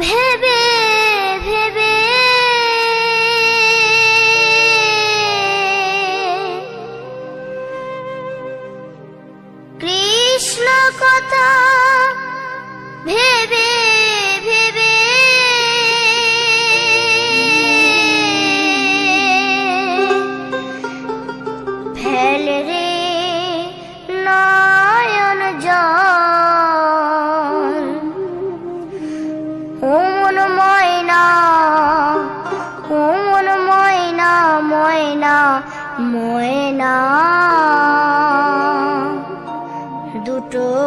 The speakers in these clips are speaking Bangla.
ভেবে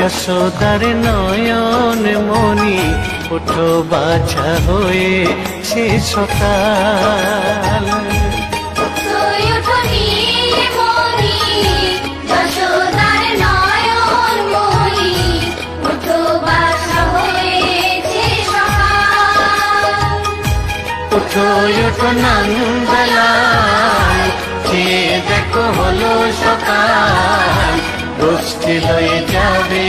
যশোদার নয়ন মণি ওঠো বাছা বাসা হয়েছে সকাল। ওঠো দেখো হলো সকাল। গোষ্ঠী লয়ে যাবে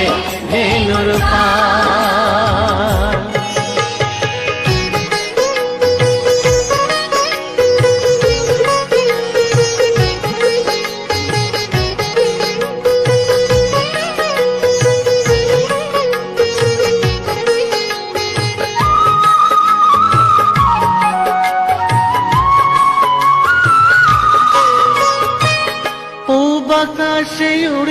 ধেনুর পূব আকাশে উড়ছে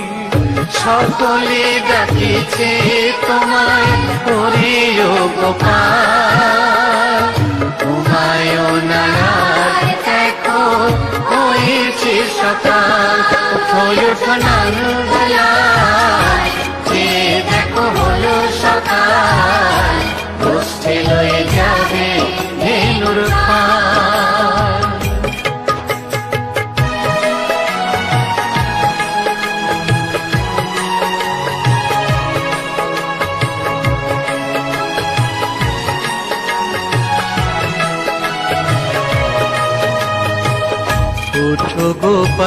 সকলে ডাকিছে তোমায় করিও গোপাল। তোমায় নারায় দেখো, হয়েছে সকাল। উঠো নন্দলাল যে দেখো হলো সকাল। গোষ্ঠী লয়ে যাবে ধেনুর পাল।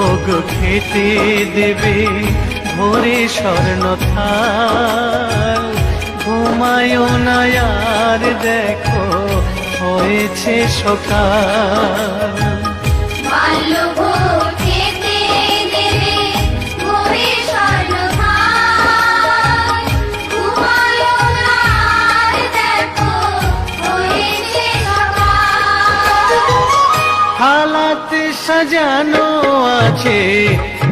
ভোগ খেতে দেবে ভোরে স্বর্ণ থাল। ঘুমায় না আর দেখো হয়েছে সকাল। বাল্য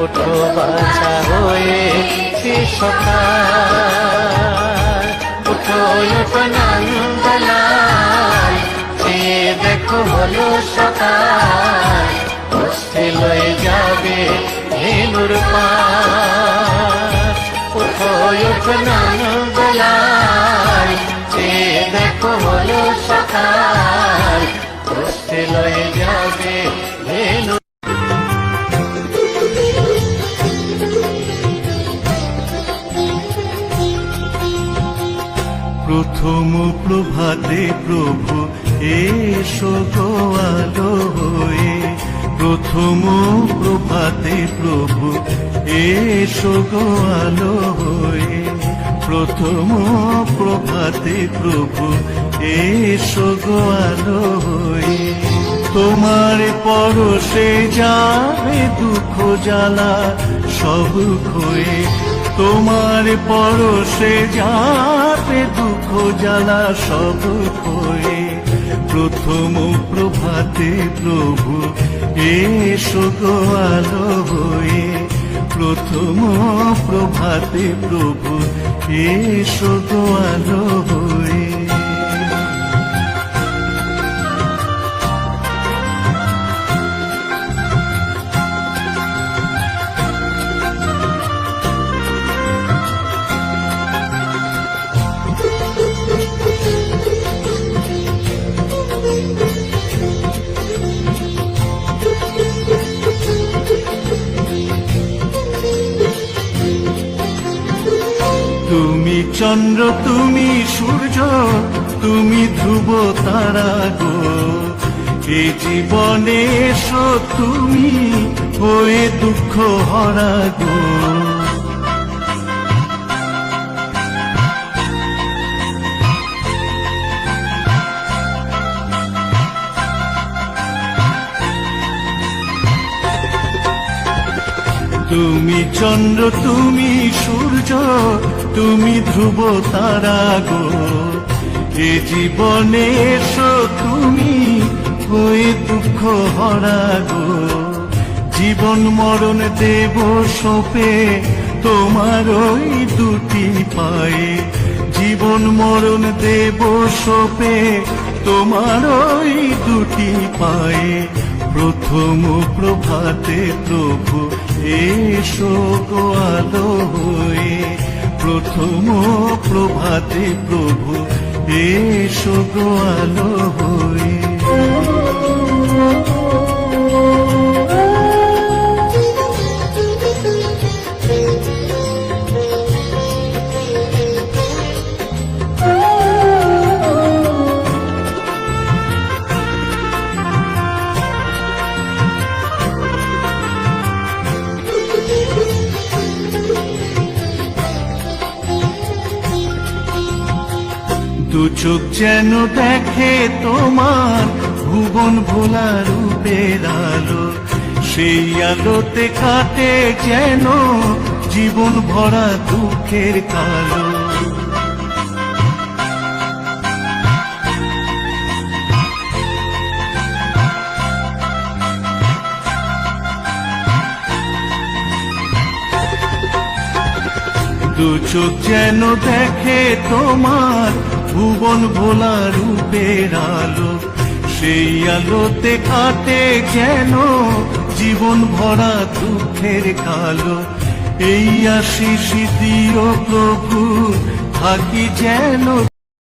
ছোট বাচ্চা হয়ে কৃষকার উঠো নন্দলাল যে দেখো হলো সকাল বসতে লয়ে যাবে হেলুর পার উঠো নন্দলাল যে দেখো হলো সকাল বসতে লয়ে যাবে প্রথম প্রভাতে প্রভু, এসো গো হয়ে। প্রথম প্রভাতে প্রভু, এসো গো হয়ে। প্রথম প্রভাতে প্রভু, এসো গো হয়ে। তোমার পরশে যাবে দুঃখ জ্বালা, সব ক্ষয়ে। তোমার পরশে যাবে দুঃখ জ্বালা সব হয়ে প্রথম প্রভাতে প্রভু, এসো গো আলো হয়ে প্রথম প্রভাতে প্রভু, এসো গো আলো হয়ে চন্দ্র তুমি সূর্য তুমি ধ্রুব তারা গো। এ জীবনে তুমি হয়ে দুঃখ হরা গো। তুমি চন্দ্র, তুমি সূর্য, তুমি ধ্রুব তারা গো। এ জীবনে এসো তুমি, হয়ে দুঃখ হরা গো। জীবন মরণ দেব সোপে, তোমার ওই দুটি পায়ে। জীবন মরণ দেব সোপে, তোমার ওই দুটি পায়ে। প্রথম প্রভাতে প্রভু এসো গো আলো হয়ে। প্রথম প্রভাতে প্রভু এসো গো আলো হয়ে। চোখ যেন দেখে তোমার ভুবন ভোলা রূপের আলো। সেই আলোতে কাটে যেন জীবন ভরা দুঃখের কালো। দু চোখ যেন দেখে তোমার ভুবন ভোলা রূপের আলো, সেই আলোতে কাটে যেন জীবন ভরা দুঃখের কালো। এই আশিস দিও প্রভু, থাকি যেন